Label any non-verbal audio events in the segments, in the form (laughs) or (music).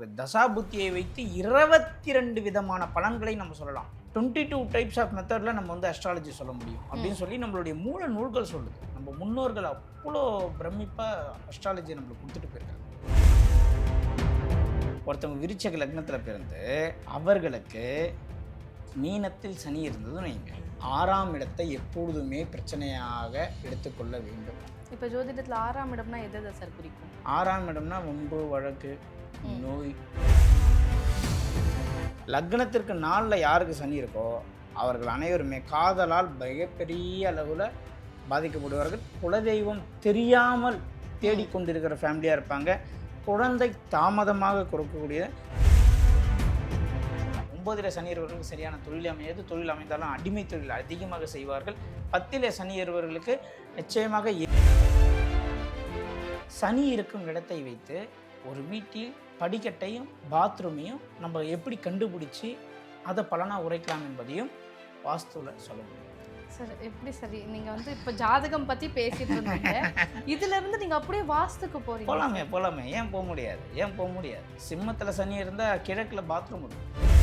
தசாபுத்தியை வைத்து இருபத்தி ரெண்டு விதமான பலன்களை நம்ம சொல்லலாம். டுவெண்ட்டி டூ டைப்ஸ் ஆஃப் மெத்தடில் நம்ம வந்து அஸ்ட்ராலஜி சொல்ல முடியும். அப்படின்னு சொல்லி நம்மளுடைய மூல நூல்கள் சொல்லுது. நம்ம முன்னோர்கள் அவ்வளோ பிரமிப்பாக அஸ்ட்ராலஜி நம்மளுக்கு கொடுத்துட்டு போயிருக்காங்க. ஒருத்தவங்க விருச்சக லக்னத்தில் பிறந்து அவர்களுக்கு மீனத்தில் சனி இருந்ததுன்னு வைங்க. ஆறாம் இடத்தை எப்பொழுதுமே பிரச்சனையாக எடுத்துக்கொள்ள வேண்டும். இப்போ ஜோதிடத்தில் ஆறாம் இடம்னா எதை எதை சார் குறிக்கும்? ஆறாம் இடம்னா வம்பு வழக்கு. நோய். லக்னத்திற்கு நாளில் யாருக்கு சனி இருக்கோ அவர்கள் அனைவருமே காதலால் மிகப்பெரிய அளவில் பாதிக்கப்படுவார்கள். குலதெய்வம் தெரியாமல் தேடிக்கொண்டிருக்கிற ஃபேமிலியாக இருப்பாங்க. குழந்தை தாமதமாக கொடுக்கக்கூடிய ஒன்பதில் சனி இருவர்களுக்கு சரியான தொழில் அமையாது தொழில் அமைந்தாலும் அடிமை தொழில் அதிகமாக செய்வார்கள். பத்திலே சனி இருவர்களுக்கு நிச்சயமாக சனி இருக்கும் இடத்தை வைத்து ஒரு வீட்டில் படிக்கட்டையும் பாத்ரூமையும் நம்ம எப்படி கண்டுபிடிச்சி அதை பலனாக உரைக்கலாம் என்பதையும் வாஸ்துவில் சொல்ல முடியும். சார் எப்படி சரி நீங்க வந்து இப்போ ஜாதகம் பத்தி பேசிட்டு இருந்தீங்க. இதுல இருந்து நீங்க அப்படியே வாஸ்துக்கு போறீங்க போகலாமே போகலாமே ஏன் போக முடியாது? ஏன் போக முடியாது? சிம்மத்தில் சனி இருந்தால் கிழக்கில் பாத்ரூம் இருக்கும்.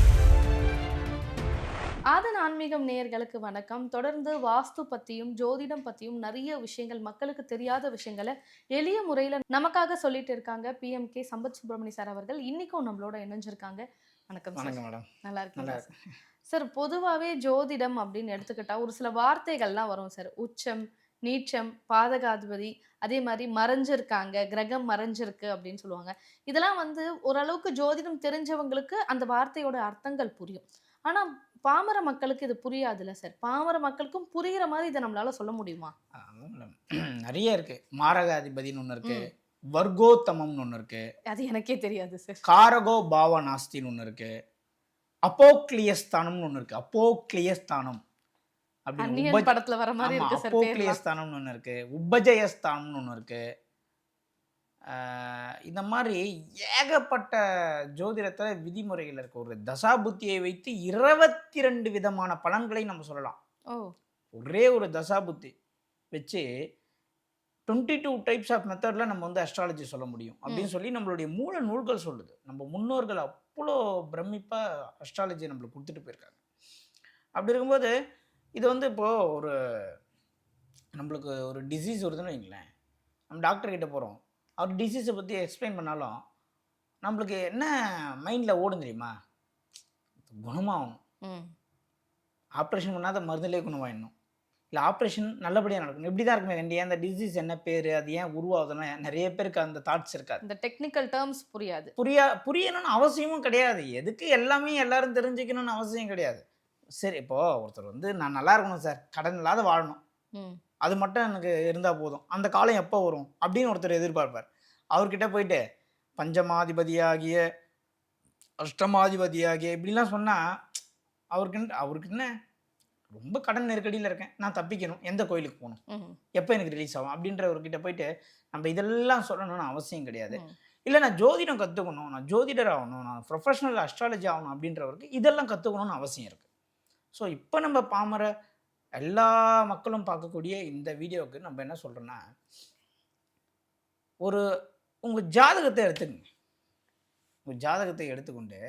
ஆதன் ஆன்மீகம் நேயர்களுக்கு வணக்கம். தொடர்ந்து வாஸ்து பத்தியும் ஜோதிடம் பத்தியும் நிறைய விஷயங்கள் மக்களுக்கு தெரியாத விஷயங்களை எளிய முறையில நமக்காக சொல்லிட்டு இருக்காங்க பிஎம்கே சம்பத் சுப்பிரமணி சார் அவர்கள். இன்னைக்கும் நம்மளோட இணைஞ்சிருக்காங்க. வணக்கம் மேடம். நல்லா சார்? சார் பொதுவாகவே ஜோதிடம் அப்படின்னு எடுத்துக்கிட்டா ஒரு சில வார்த்தைகள்லாம் வரும் சார். உச்சம் நீச்சம் பாதகாதிபதி அதே மாதிரி மறைஞ்சிருக்காங்க கிரகம் மறைஞ்சிருக்கு அப்படின்னு சொல்லுவாங்க. இதெல்லாம் வந்து ஓரளவுக்கு ஜோதிடம் தெரிஞ்சவங்களுக்கு அந்த வார்த்தையோட அர்த்தங்கள் புரியும். ஆனா பாமர மக்களுக்கு இது புரியாதுல்ல சார் பாமர மக்களுக்கும் புரியுற மாதிரி இதை நம்மளால சொல்ல முடியுமா? (clears throat) நிறைய இருக்கு. மாரகாதிபதினு ஒன்று இருக்கு. வர்க்கோத்தமம்னு ஒன்று இருக்கு. அது எனக்கே தெரியாது சார் காரகோ பாவநாஸ்தின்னு ஒன்று இருக்கு. அப்போக்லியஸ்தானம்னு ஒன்று இருக்கு. அப்போக்லியஸ்தானம் அப்படின்னு படத்துல வர மாதிரி இருக்கு. அப்போக்லியஸ்தானம்னு ஒன்று இருக்கு. உபஜயஸ்தானம்னு ஒன்று இருக்கு. இந்த மாதிரி ஏகப்பட்ட ஜோதிடத்தில் விதிமுறைகள் இருக்கு. ஒரு தசாபுத்தியை வைத்து இருபத்தி ரெண்டு விதமான பலன்களை நம்ம சொல்லலாம். ஒரே ஒரு தசாபுத்தி வச்சு டுவெண்ட்டி டூ டைப்ஸ் ஆஃப் மெத்தடில் நம்ம வந்து அஸ்ட்ராலஜி சொல்ல முடியும். அப்படின்னு சொல்லி நம்மளுடைய மூல நூல்கள் சொல்லுது. நம்ம முன்னோர்கள் அவ்வளோ பிரமிப்பாக அஸ்ட்ராலஜி நம்மளுக்கு கொடுத்துட்டு போயிருக்காங்க. அப்படி இருக்கும்போது இது வந்து இப்போது ஒரு நம்மளுக்கு ஒரு டிசீஸ் வருதுன்னு வைங்களேன். நம்ம டாக்டர் கிட்ட போகிறோம் அவர் டிசீஸை பற்றி எக்ஸ்பிளைன் பண்ணாலும் நம்மளுக்கு என்ன மைண்டில் ஓடும் தெரியுமா? குணமாகணும். ம். ஆப்ரேஷன் பண்ணாத மருந்துலேயே குணமாயிடணும். இல்லை ஆப்ரேஷன் நல்லபடியாக நடக்கணும். இப்படி தான் இருக்குமே வேண்டிய அந்த டிசீஸ் என்ன பேர்? அது ஏன் உருவாகுதுன்னா நிறைய பேருக்கு அந்த தாட்ஸ் இருக்காது. இந்த டெக்னிக்கல் டேர்ம்ஸ் புரியாது. புரியா புரியணும்னு அவசியமும் கிடையாது. எதுக்கு எல்லாமே எல்லாரும் தெரிஞ்சுக்கணும்னு அவசியம் கிடையாது. சரி இப்போது ஒருத்தர் வந்து நான் நல்லா இருக்கணும் சார். கடன் இல்லாத வாழணும். ம். அது மட்டும் எனக்கு இருந்தால் போதும். அந்த காலம் எப்போ வரும்? அப்படின்னு ஒருத்தர் எதிர்பார்ப்பார். அவர்கிட்ட போயிட்டு பஞ்சமாதிபதியாகிய அஷ்டமாதிபதியாகிய இப்படிலாம் சொன்னால் அவருக்கு என்ன- அவருக்கு என்ன ரொம்ப கடன் நெருக்கடியில் இருக்கேன். நான் தப்பிக்கணும். எந்த கோயிலுக்கு போகணும்? எப்போ எனக்கு ரிலீஸ் ஆகும்? அப்படின்றவர்கிட்ட போயிட்டு நம்ம இதெல்லாம் சொல்லணும்னு அவசியம் கிடையாது. இல்லை நான் ஜோதிடம் கற்றுக்கணும் நான் ஜோதிடர் ஆகணும். நான் ப்ரொஃபஷனல் அஸ்ட்ராலஜி ஆகணும் அப்படின்றவருக்கு இதெல்லாம் கற்றுக்கணும்னு அவசியம் இருக்குது ஸோ இப்போ நம்ம பாமர எல்லா மக்களும் பார்க்கக்கூடிய இந்த வீடியோவுக்கு நம்ம என்ன சொல்கிறோன்னா ஒரு உங்கள் ஜாதகத்தை எடுத்துக்கங்க. உங்கள் ஜாதகத்தை எடுத்துக்கொண்டு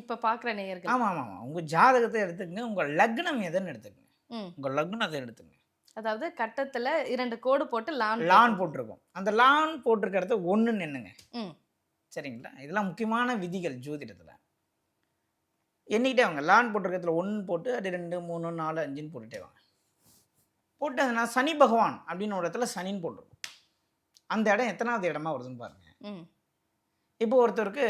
இப்ப பாக்குற நேயர்கள். ஆமாம் ஆமாம் ஆமாம் உங்கள் ஜாதகத்தை எடுத்துக்கங்க. உங்கள் லக்னம் எதுன்னு எடுத்துக்கங்க. உங்கள் லக்னத்தை எடுத்துக்கங்க. அதாவது கட்டத்துல இரண்டு கோடு போட்டு லான் லான் போட்டிருக்கோம். அந்த லான் போட்டிருக்க இடத்த ஒன்று நின்னுங்க சரிங்களா? இதெல்லாம் முக்கியமான விதிகள் ஜோதிடத்தில். எண்ணிக்கிட்டே வாங்க. லான் போட்டிருக்கிறதுல ஒன்று போட்டு அது ரெண்டு மூணு நாலு அஞ்சுன்னு போட்டுட்டே வாங்க. போட்டு அது நான் சனி பகவான் அப்படின்னு ஒரு இடத்துல சனின்னு போட்டிருக்கோம். அந்த இடம் எத்தனாவது இடமா வருதுன்னு பாருங்க. ம். இப்போ ஒருத்தருக்கு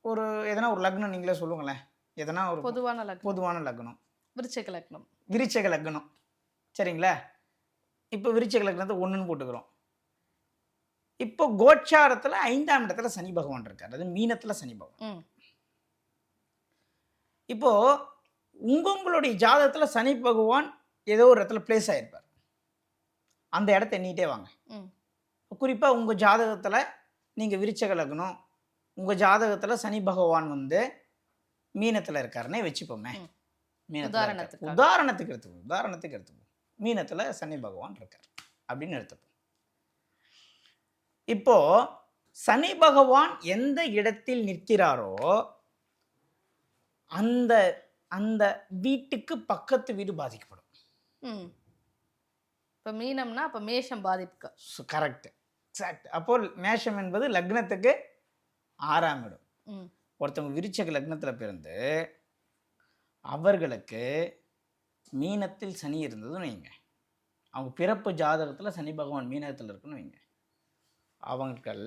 ஒரு எதனா ஒரு லக்னம் நீங்களே சொல்லுங்களேன். எதனா ஒரு பொதுவான லக்னம். பொதுவான லக்னம். விருச்சக லக்னம். விருச்சக லக்னம். சரிங்களா? இப்போ விருச்சக லக்னத்தை ஒன்றுன்னு போட்டுக்கிறோம். இப்போ கோச்சாரத்தில் ஐந்தாம் இடத்துல சனி பகவான் இருக்கார். அது மீனத்தில் சனி பகவான். ம் இப்போ உங்க உங்களுடைய ஜாதகத்துல சனி பகவான் ஏதோ ஒரு இடத்துல பிளேஸ் ஆயிருப்பார் அந்த இடத்த எண்ணிட்டே வாங்க ம். குறிப்பா உங்க ஜாதகத்துல நீங்க விருச்சக லக்னம் உங்க ஜாதகத்துல சனி பகவான் வந்து மீனத்துல இருக்காருன்னே வச்சுப்போமே ம். மீனத்துல இருக்காரு. உதாரணத்துக்காக. உதாரணத்துக்கு எடுத்துப்போம் உதாரணத்துக்கு எடுத்துப்போம் மீனத்துல சனி பகவான் இருக்கார் அப்படின்னு எடுத்துப்போம் இப்போ சனி பகவான் எந்த இடத்தில் நிற்கிறாரோ அந்த அந்த வீட்டுக்கு பக்கத்து வீடு பாதிக்கப்படும். இப்போ மீனம்னா அப்போ மேஷம் பாதிப்புக்கு கரெக்ட் எக்ஸாக்ட் அப்போ மேஷம் என்பது லக்னத்துக்கு ஆறாம் இடம். ஒருத்தவங்க விருச்சக லக்னத்தில் பிறந்து அவர்களுக்கு மீனத்தில் சனி இருந்ததுன்னு வைங்க. அவங்க பிறப்பு ஜாதகத்தில் சனி பகவான் மீனத்தில் இருக்குன்னு வைங்க. அவங்கள்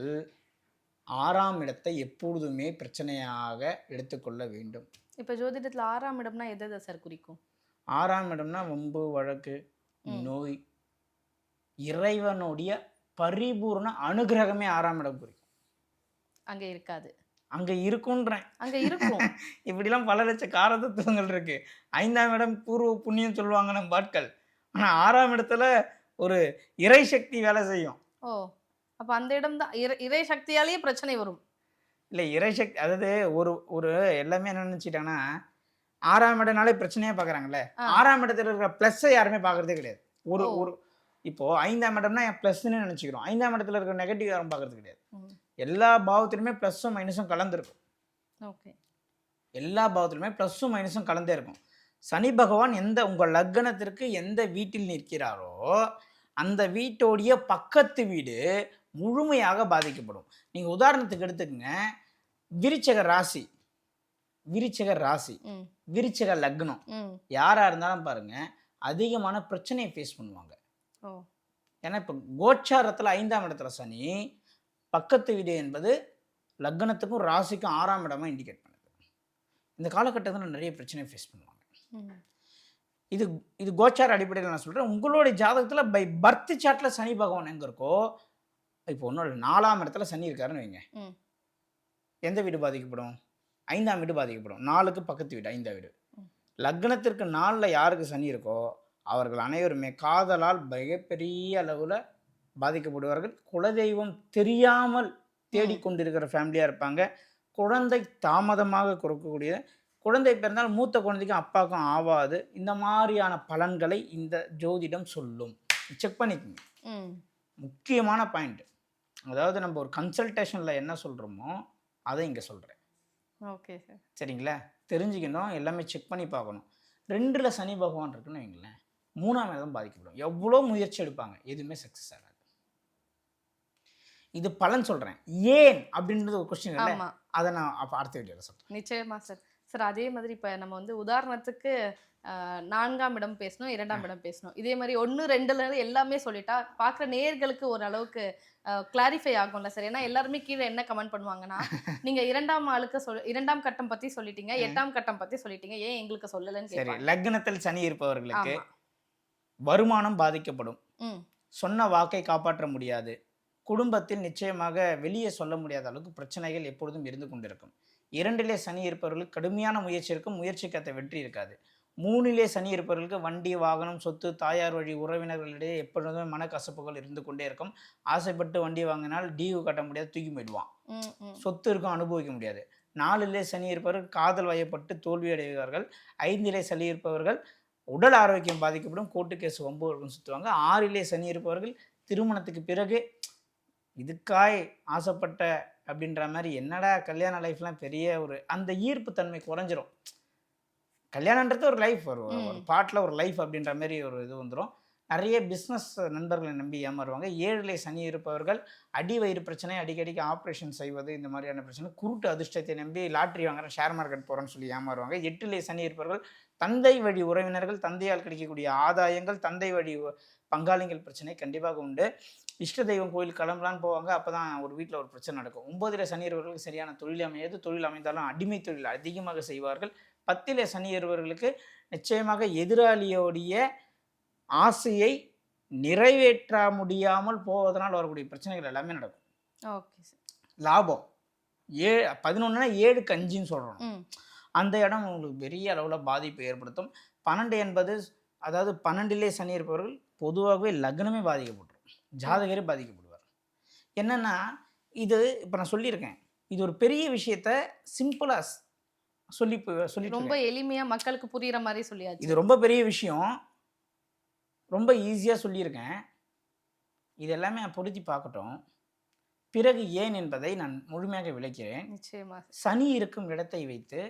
ஆறாம் இடத்தை எப்பொழுதுமே பிரச்சனையாக எடுத்துக்கொள்ள வேண்டும். இப்போ ஜோதிடத்தில் ஆறாம் இடம்னா எதை எதை சார் குறிக்கும்? ஆறாம் இடம்னா வம்பு வழக்கு. நோய். இறைவனுடைய பரிபூர்ண அனுகிரகமே ஆறாம் இடம் குறிக்கும். அங்கே இருக்காது. அங்கே இருக்குன்றேன். அங்கே இருக்கும். (laughs) இப்படிலாம் பல லட்ச காரதத்துவங்கள் இருக்கு. ஐந்தாம் இடம் பூர்வ புண்ணியம் சொல்லுவாங்க நம்ம ஆட்கள். ஆனால் ஆறாம் இடத்துல ஒரு இறை சக்தி வேலை செய்யும். ஓ அப்போ அந்த இடம் தான் இறை இறை சக்தியாலேயே பிரச்சனை வரும். இல்லை இறை சக்தி அதாவது ஒரு ஒரு எல்லாமே என்ன நினச்சிட்டாங்கன்னா ஆறாம் இடம்னாலே பிரச்சனையே பார்க்குறாங்கல்ல. ஆறாம் இடத்துல இருக்கிற ப்ளஸ்ஸை யாருமே பார்க்கறதே கிடையாது. ஒரு. ஒரு இப்போ ஐந்தாம் இடம்னா என் ப்ளஸ்ன்னு நினச்சிக்கிறோம். ஐந்தாம் இடத்துல இருக்கிற நெகட்டிவ் யாரும் பார்க்கறது கிடையாது. எல்லா பாவத்திலுமே ப்ளஸ்ஸும் மைனஸும் கலந்துருக்கும். ஓகே. எல்லா பாவத்திலுமே ப்ளஸ்ஸும் மைனஸும் கலந்தே இருக்கும். சனி பகவான் எந்த உங்கள் லக்னத்திற்கு எந்த வீட்டில் நிற்கிறாரோ அந்த வீட்டோடைய பக்கத்து வீடு முழுமையாக பாதிக்கப்படும். நீங்கள் உதாரணத்துக்கு எடுத்துக்கங்க. விருச்சக ராசி. விருச்சக ராசி. விருச்சக லக்னம். யாராக இருந்தாலும் பாருங்க அதிகமான பிரச்சனையை ஃபேஸ் பண்ணுவாங்க. ஏன்னா இப்போ கோச்சாரத்தில் ஐந்தாம் இடத்துல சனி பக்கத்து வீடு என்பது லக்னத்துக்கும் ராசிக்கும் ஆறாம் இடமா இண்டிகேட் பண்ணுது. இந்த காலகட்டத்தில் நிறைய பிரச்சனையை ஃபேஸ் பண்ணுவாங்க. இது இது கோச்சார அடிப்படையில் நான் சொல்கிறேன் உங்களுடைய ஜாதகத்தில் பை பர்த் சார்ட்டில் சனி பகவான் எங்கே இருக்கோ இப்போ ஒன்றும் நாலாம் இடத்துல சனி இருக்காருன்னு வைங்க. எந்த வீடு பாதிக்கப்படும்? ஐந்தாம் வீடு பாதிக்கப்படும். நாலுக்கு பக்கத்து வீடு ஐந்தாம் வீடு. லக்னத்திற்கு நாலில் யாருக்கு சனி இருக்கோ அவர்கள் அனைவருமே காதலால் மிகப்பெரிய அளவில் பாதிக்கப்படுவார்கள். குலதெய்வம் தெரியாமல் தேடிக்கொண்டிருக்கிற ஃபேமிலியாக இருப்பாங்க. குழந்தை தாமதமாக கொடுக்கக்கூடிய குழந்தை பிறந்தால் மூத்த குழந்தைக்கும் அப்பாவுக்கும் ஆவாது. இந்த மாதிரியான பலன்களை இந்த ஜோதிடம் சொல்லும். செக் பண்ணிக்கோங்க. முக்கியமான பாயிண்ட் அதாவது நம்ம ஒரு கன்சல்டேஷனில் என்ன சொல்கிறோமோ அதை இங்கே சொல்கிறேன் ஓகே சார் சரிங்களா? தெரிஞ்சுக்கணும் எல்லாமே செக் பண்ணி பார்க்கணும். ரெண்டில் சனி பகவான் இருக்குன்னு வைங்களேன் மூணாம் இடம் பாதிக்கப்படும். எவ்வளோ முயற்சி எடுப்பாங்க? எதுவுமே சக்ஸஸ் ஆகாது. இது பலன் சொல்கிறேன் ஏன்? அப்படின்றது ஒரு கொஸ்டின் இல்லை. அதை நான் அப்போ அடுத்த வீடியோவில் சொல்கிறேன் நிச்சயமா சார் சார் அதே மாதிரி இப்போ நம்ம வந்து உதாரணத்துக்கு நான்காம் இடம் பேசணும் இரண்டாம் இடம் பேசணும். இதே மாதிரி ஒன்று ரெண்டுல இருந்து எல்லாமே சொல்லிட்டா பார்க்குற நேயர்களுக்கு ஒரு அளவுக்கு கிளாரிஃபை ஆகும்ல சார் ஏன்னா எல்லாருமே கீழே என்ன கமெண்ட் பண்ணுவாங்கன்னா (laughs) நீங்க இரண்டாம் ஆளுக்கு சொல் இரண்டாம் கட்டம் பத்தி சொல்லிட்டீங்க எட்டாம் கட்டம் பத்தி சொல்லிட்டீங்க ஏன் எங்களுக்கு சொல்லலன்னு சரி லக்னத்தில் சனி இருப்பவர்களுக்கு வருமானம் பாதிக்கப்படும். சொன்ன வாக்கை காப்பாற்ற முடியாது. குடும்பத்தில் நிச்சயமாக வெளியே சொல்ல முடியாத அளவுக்கு பிரச்சனைகள் எப்பொழுதும் இருந்து கொண்டிருக்கும். இரண்டிலே சனி இருப்பவர்களுக்கு கடுமையான முயற்சி இருக்கும் முயற்சிக்கத்த வெற்றி இருக்காது. மூணிலே சனி இருப்பவர்களுக்கு வண்டி வாகனம் சொத்து தாயார் வழி உறவினர்களிடையே எப்பொழுதுமே மனக்கசப்புகள் இருந்து கொண்டே இருக்கும். ஆசைப்பட்டு வண்டி வாங்கினால் டியூ கட்ட முடியாது தூக்கி போயிடுவான். சொத்து இருக்கும் அனுபவிக்க முடியாது. நாலிலே சனி இருப்பவர்கள் காதல் வயப்பட்டு தோல்வி அடைவார்கள் ஐந்திலே சனி இருப்பவர்கள் உடல் ஆரோக்கியம் பாதிக்கப்படும் கோர்ட்டு கேஸ் வம்பு வழக்குன்னு சுற்றுவாங்க ஆறிலே சனி இருப்பவர்கள் திருமணத்துக்கு பிறகு இதுக்காய் ஆசைப்பட்ட அப்படின்ற மாதிரி என்னடா கல்யாண லைஃப்லாம் பெரிய ஒரு அந்த ஈர்ப்பு தன்மை குறைஞ்சிரும். கல்யாணன்றது ஒரு லைஃப் ஒரு ஒரு. பாட்டில் ஒரு லைஃப் அப்படின்ற மாதிரி ஒரு இது வந்துடும் நிறைய பிஸ்னஸ் நண்பர்களை நம்பி ஏமாறுவாங்க. ஏழிலே சனி இருப்பவர்கள் அடி வயிறு பிரச்சனை அடிக்கடிக்கு ஆப்ரேஷன் செய்வது இந்த மாதிரியான பிரச்சனை குருட்டு அதிர்ஷ்டத்தை நம்பி லாட்ரி வாங்குறேன் ஷேர் மார்க்கெட் போகிறேன்னு சொல்லி ஏமாறுவாங்க. எட்டிலே சனி இருப்பவர்கள் தந்தை வழி உறவினர்கள் தந்தையால் கிடைக்கக்கூடிய ஆதாயங்கள் தந்தை வழி பங்காளிகள் பிரச்சனை கண்டிப்பாக உண்டு. இஷ்ட தெய்வம் கோயில் கிளம்பலான்னு போவாங்க அப்போ தான் ஒரு வீட்டில் ஒரு பிரச்சனை நடக்கும். ஒன்பதிலே சனி இருவர்களுக்கு சரியான தொழில் அமையாது. தொழில் அமைந்தாலும் அடிமை தொழில் அதிகமாக செய்வார்கள். பத்திலே சனி இருவர்களுக்கு நிச்சயமாக எதிராளியோடைய ஆசையை நிறைவேற்ற முடியாமல் போவதனால் வரக்கூடிய பிரச்சனைகள் எல்லாமே நடக்கும். Okay sir. லாபம். ஏ பதினொன்றுனா ஏழு கஞ்சின்னு சொல்கிறோம் அந்த இடம் உங்களுக்கு பெரிய அளவில் பாதிப்பை ஏற்படுத்தும். பன்னெண்டு என்பது அதாவது பன்னெண்டிலே சனி இருப்பவர்கள் பொதுவாகவே லக்னமே பாதிக்கப்பட்டுரும். ஜாதகரே பாதிக்கப்படுவார். என்னன்னா இது இப்போ நான் சொல்லியிருக்கேன். இது ஒரு பெரிய விஷயத்த சிம்பிளாக சொல்லி சொல்லி ரொம்ப எளிமையா மக்களுக்கு புரியுற மாதிரி சொல்லியாச்சு. இது ரொம்ப பெரிய விஷயம். ரொம்ப ஈஸியாக சொல்லியிருக்கேன். இது எல்லாமே நான் பொருத்தி பார்க்கட்டும். பிறகு ஏன் என்பதை நான் முழுமையாக விளக்கிறேன். சனி இருக்கும் இடத்தை வைத்து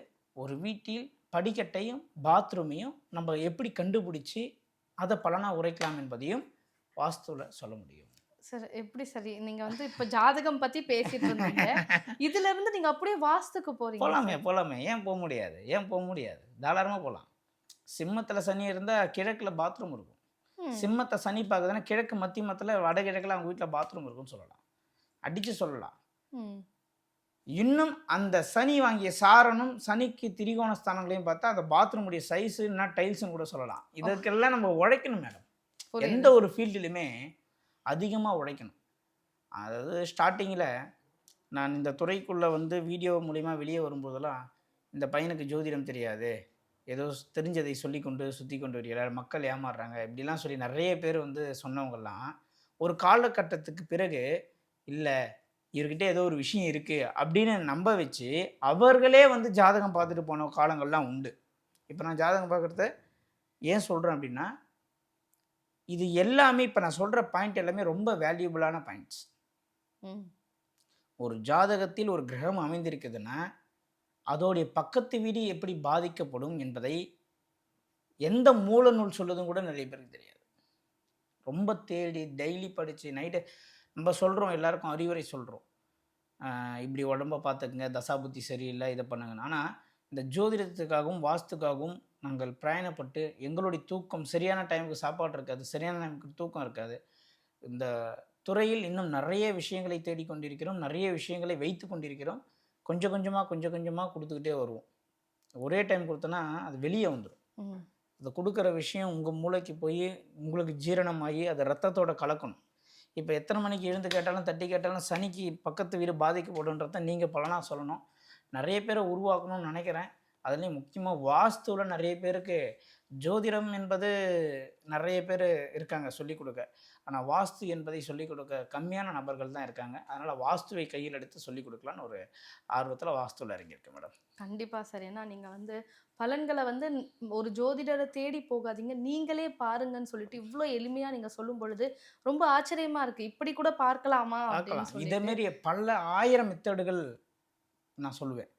ஒரு வீட்டில் படிக்கட்டையும் பாத்ரூமையும் நம்ம எப்படி கண்டுபிடிச்சி அதை பலனாக உரைக்கலாம் என்பதையும் வாஸ்துவில் சொல்ல முடியும். சார் எப்படி சரி? நீங்க வந்து இப்ப ஜாதகம் பத்தி பேசிட்டு இருந்தீங்க. (laughs) இதுல இருந்து நீங்க அப்படியே வாஸ்துக்கு போறீங்க போகலாமே போகலாமே ஏன் போக முடியாது? ஏன் போக முடியாது? தாராளமாக போகலாம் சிம்மத்தில் சனி இருந்தால் கிழக்கில் பாத்ரூம் இருக்கும். சிம்மத்தை சனி பார்க்குதுன்னா கிழக்கு மத்தியமத்தில் வடகிழக்கில் அவங்க வீட்டில் பாத்ரூம் இருக்குன்னு சொல்லலாம். அடித்து சொல்லலாம். இன்னும் அந்த சனி வாங்கிய சாரனும் சனிக்கு திரிகோண ஸ்தானங்களையும் பார்த்தா அந்த பாத்ரூமுடைய சைஸு என்ன டைல்ஸும் கூட சொல்லலாம். இதற்கெல்லாம் நம்ம உழைக்கணும் மேடம். எந்த ஒரு ஃபீல்டுலையுமே அதிகமாக உழைக்கணும். அதாவது ஸ்டார்டிங்கில் நான் இந்த துறைக்குள்ளே வந்து வீடியோ மூலிமா வெளியே வரும்போதெல்லாம் இந்த பையனுக்கு ஜோதிடம் தெரியாது. ஏதோ தெரிஞ்சதை சொல்லி கொண்டு சுற்றி கொண்டு வருகிறார் மக்கள் ஏமாறுறாங்க. இப்படிலாம் சொல்லி நிறைய பேர் வந்து சொன்னவங்கெல்லாம் ஒரு காலகட்டத்துக்கு பிறகு இல்லை இவர்கிட்ட ஏதோ ஒரு விஷயம் இருக்குது அப்படின்னு நம்ப வச்சு அவர்களே வந்து ஜாதகம் பார்த்துட்டு போன காலங்கள்லாம் உண்டு. இப்போ நான் ஜாதகம் பார்க்குறத ஏன் சொல்கிறேன் அப்படின்னா இது எல்லாமே இப்போ நான் சொல்கிற பாயிண்ட் எல்லாமே ரொம்ப வேல்யூபிளான பாயிண்ட்ஸ். ஒரு ஜாதகத்தில் ஒரு கிரகம் அமைந்திருக்குதுன்னா அதோடைய பக்கத்து வீடு எப்படி பாதிக்கப்படும் என்பதை எந்த மூல நூல் சொல்லுதும் கூட நிறைய பேருக்கு தெரியாது. ரொம்ப தேடி டெய்லி படித்து நைட்டு நம்ம சொல்கிறோம் எல்லாருக்கும் அறிவுரை சொல்கிறோம் இப்படி உடம்ப பார்த்துக்குங்க தசாபுத்தி சரியில்லை இதை பண்ணுங்கன்னு. ஆனால் இந்த ஜோதிடத்துக்காகவும் வாஸ்துக்காகவும் நாங்கள் பிரயாணப்பட்டு எங்களுடைய தூக்கம் சரியான டைமுக்கு சாப்பாடு இருக்காது சரியான டைமுக்கு தூக்கம் இருக்காது. இந்த துறையில் இன்னும் நிறைய விஷயங்களை தேடிக்கொண்டிருக்கிறோம் நிறைய விஷயங்களை வைத்து கொண்டிருக்கிறோம். கொஞ்சம் கொஞ்சமாக கொஞ்சம் கொஞ்சமாக கொடுத்துக்கிட்டே வருவோம். ஒரே டைம் கொடுத்தோன்னா அது வெளியே வந்துடும். அது கொடுக்குற விஷயம் உங்கள் மூளைக்கு போய் உங்களுக்கு ஜீரணமாகி அது ரத்தத்தோட கலக்கணும். இப்போ எத்தனை மணிக்கு எழுந்து கேட்டாலும் தட்டி கேட்டாலும் சனிக்கு பக்கத்து வீடு பாதிக்கப்படுன்றத நீங்கள் பலனாக சொல்லணும். நிறைய பேரை உருவாக்கணும்னு நினைக்கிறேன். அதுலேயும் முக்கியமாக வாஸ்துவில் நிறைய பேருக்கு ஜோதிடம் என்பது நிறைய பேர் இருக்காங்க சொல்லிக் கொடுக்க. ஆனால் வாஸ்து என்பதை சொல்லிக் கொடுக்க கம்மியான நபர்கள் தான் இருக்காங்க. அதனால் வாஸ்துவை கையில் எடுத்து சொல்லிக் கொடுக்கலான்னு ஒரு ஆர்வத்தில் வாஸ்துவில் இறங்கியிருக்கேன் மேடம். கண்டிப்பா சார். ஏன்னா நீங்க வந்து பலன்களை வந்து ஒரு ஜோதிடரை தேடி போகாதீங்க. நீங்களே பாருங்கன்னு சொல்லிட்டு இவ்ளோ எளிமையா நீங்க சொல்லும் பொழுது ரொம்ப ஆச்சரியமா இருக்கு. இப்படி கூட பார்க்கலாமா அப்படின்னு பார்க்கலாம். இதே சொல்லிட்டு. மாரி பல ஆயிரம் மெத்தடுகள் நான் சொல்லுவேன்.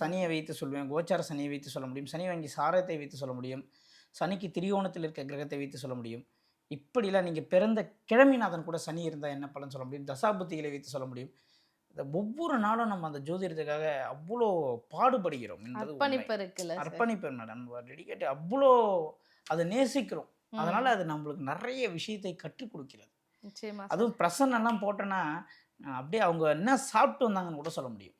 சனியை வைத்து சொல்லுவேன். கோச்சார சனியை வைத்து சொல்ல முடியும். சனி வாங்கி சாரத்தை வைத்து சொல்ல முடியும். சனிக்கு திரிகோணத்தில் இருக்க கிரகத்தை வைத்து சொல்ல முடியும். இப்படிலாம் நீங்கள் பிறந்த கிழமைநாதன் கூட சனி இருந்தால் என்ன பலன் சொல்ல முடியும்? தசாபுத்திகளை வைத்து சொல்ல முடியும். இந்த ஒவ்வொரு நாளும் நம்ம அந்த ஜோதிடத்துக்காக அவ்வளோ பாடுபடுகிறோம். அர்ப்பணிப்பு இருக்குல்ல அர்ப்பணிப்பு மேடம். டெடிக்கேட் அவ்வளோ அதை நேசிக்கிறோம். அதனால அது நம்மளுக்கு நிறைய விஷயத்தை கற்றுக் கொடுக்கிறது. அதுவும் பிரசன்னெல்லாம் போட்டோன்னா அப்படியே அவங்க என்ன சாப்பிட்டு வந்தாங்கன்னு கூட சொல்ல முடியும்.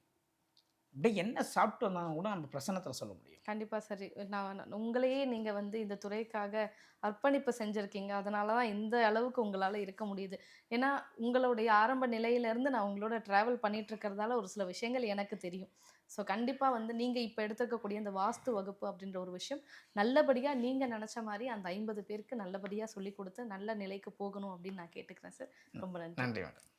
அப்படியே என்ன சாப்பிட்டு வந்தாங்கன்னு கூட நம்ம பிரசன்னத்தில் சொல்ல முடியும். கண்டிப்பா சரி. நான் உங்களையே நீங்க வந்து இந்த துறைக்காக அர்ப்பணிப்பு செஞ்சிருக்கீங்க. அதனால தான் இந்த அளவுக்கு உங்களால இருக்க முடியுது. ஏன்னா உங்களுடைய ஆரம்ப நிலையில இருந்து நான் உங்களோட டிராவல் பண்ணிட்டு இருக்கிறதால ஒரு சில விஷயங்கள் எனக்கு தெரியும். ஸோ கண்டிப்பா வந்து நீங்க இப்ப எடுத்திருக்கக்கூடிய இந்த வாஸ்து வகுப்பு அப்படின்ற ஒரு விஷயம் நல்லபடியா நீங்க நினைச்ச மாதிரி அந்த ஐம்பது பேருக்கு நல்லபடியா சொல்லி கொடுத்து நல்ல நிலைக்கு போகணும் அப்படின்னு நான் கேட்டுக்கிறேன் சார் ரொம்ப நன்றி. நன்றி மேடம்.